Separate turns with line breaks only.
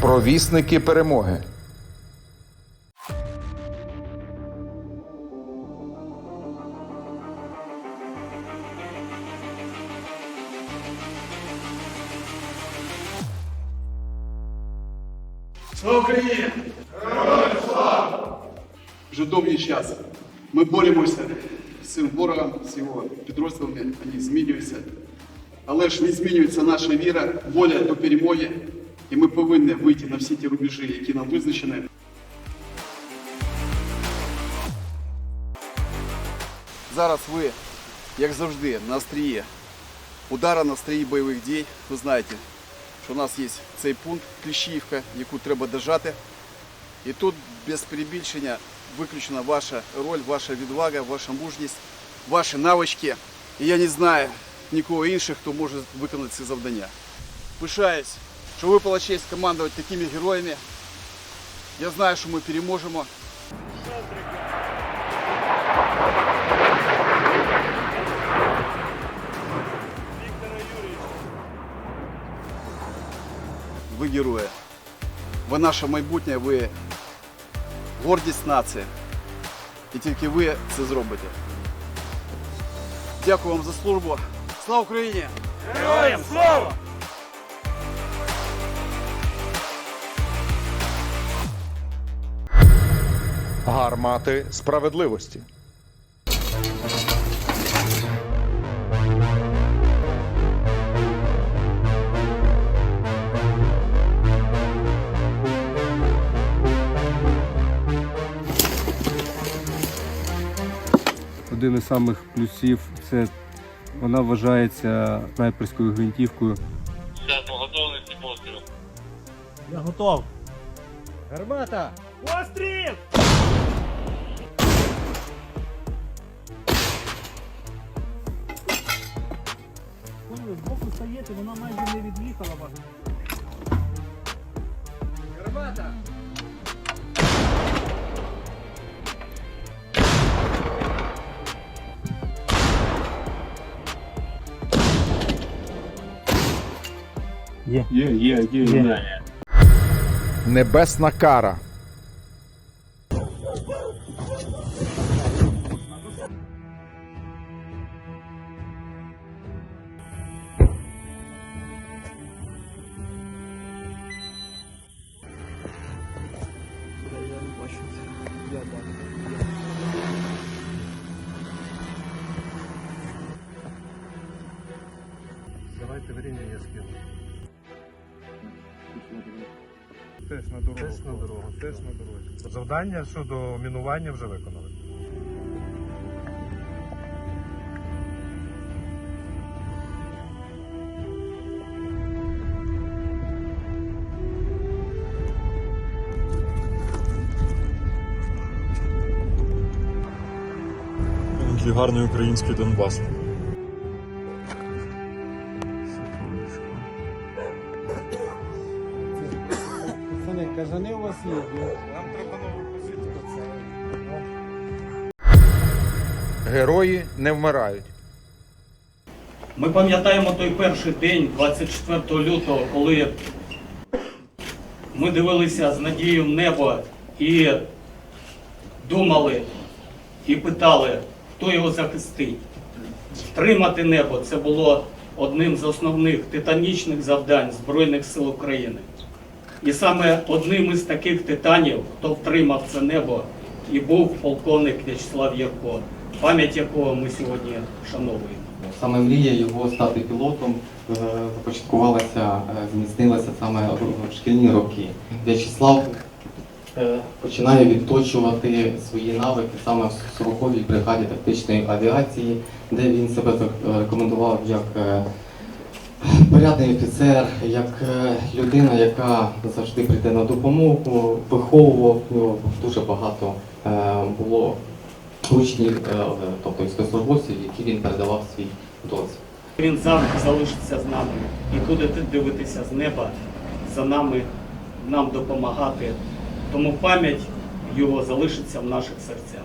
Провісники перемоги.
Слава Україні! Вже довгий час ми боремося з цим ворогом, з його підрозділами, вони змінюються. Але ж не змінюється наша віра, воля до перемоги, і ми повинні вийти на всі ті рубежі, які нам визначені. Зараз ви, як завжди, на острії удара на острії бойових дій. Ви знаєте, що у нас є цей пункт Кліщівка, яку треба держати. І тут без перебільшення виключена ваша роль, ваша відвага, ваша мужність, ваші навички. І я не знаю нікого іншого, хто може виконати це завдання. Пишаюсь, що випала честь командувати такими героями. Я знаю, що ми переможемо. Ви герої. Ви наше майбутнє, ви гордість нації. І тільки ви це зробите. Дякую вам за службу. Слава Україні!
Героям слава!
Гармати справедливості.
Один із самих плюсів це вона вважається снайперською гвинтівкою.
Все, по готовності постріл.
Я готов.
Гармата!
Постріл! Є.
Є, є, є.
Є.
Небесна кара.
Время я скину. Теж на дорогу. Теж на дорогу. Теж на дорогу. Завдання щодо мінування вже виконали.
Гарний український Донбас.
Пацани, кажани у вас є. Нам треба нову позицію.
Герої не вмирають.
Ми пам'ятаємо той перший день, 24 лютого, коли ми дивилися з надією в небо і думали і питали, хто його захистить. Втримати небо це було одним з основних титанічних завдань Збройних сил України. І саме одним із таких титанів, хто втримав це небо, і був полковник В'ячеслав Ярко, пам'ять якого ми сьогодні вшановуємо.
Саме мрія його стати пілотом е, започаткувалася, е, зміцнилася саме в шкільні роки. В'ячеслав е, починає відточувати свої навики саме в 40-й бригаді тактичної авіації, де він себе рекомендував як порядний офіцер, як е, людина, яка завжди прийде на допомогу, виховував в нього дуже багато е, було учнів, е, тобто військовослужбовців, які він передавав свій досвід.
Він завжди залишиться з нами і буде дивитися з неба за нами, нам допомагати. Тому пам'ять його залишиться в наших серцях.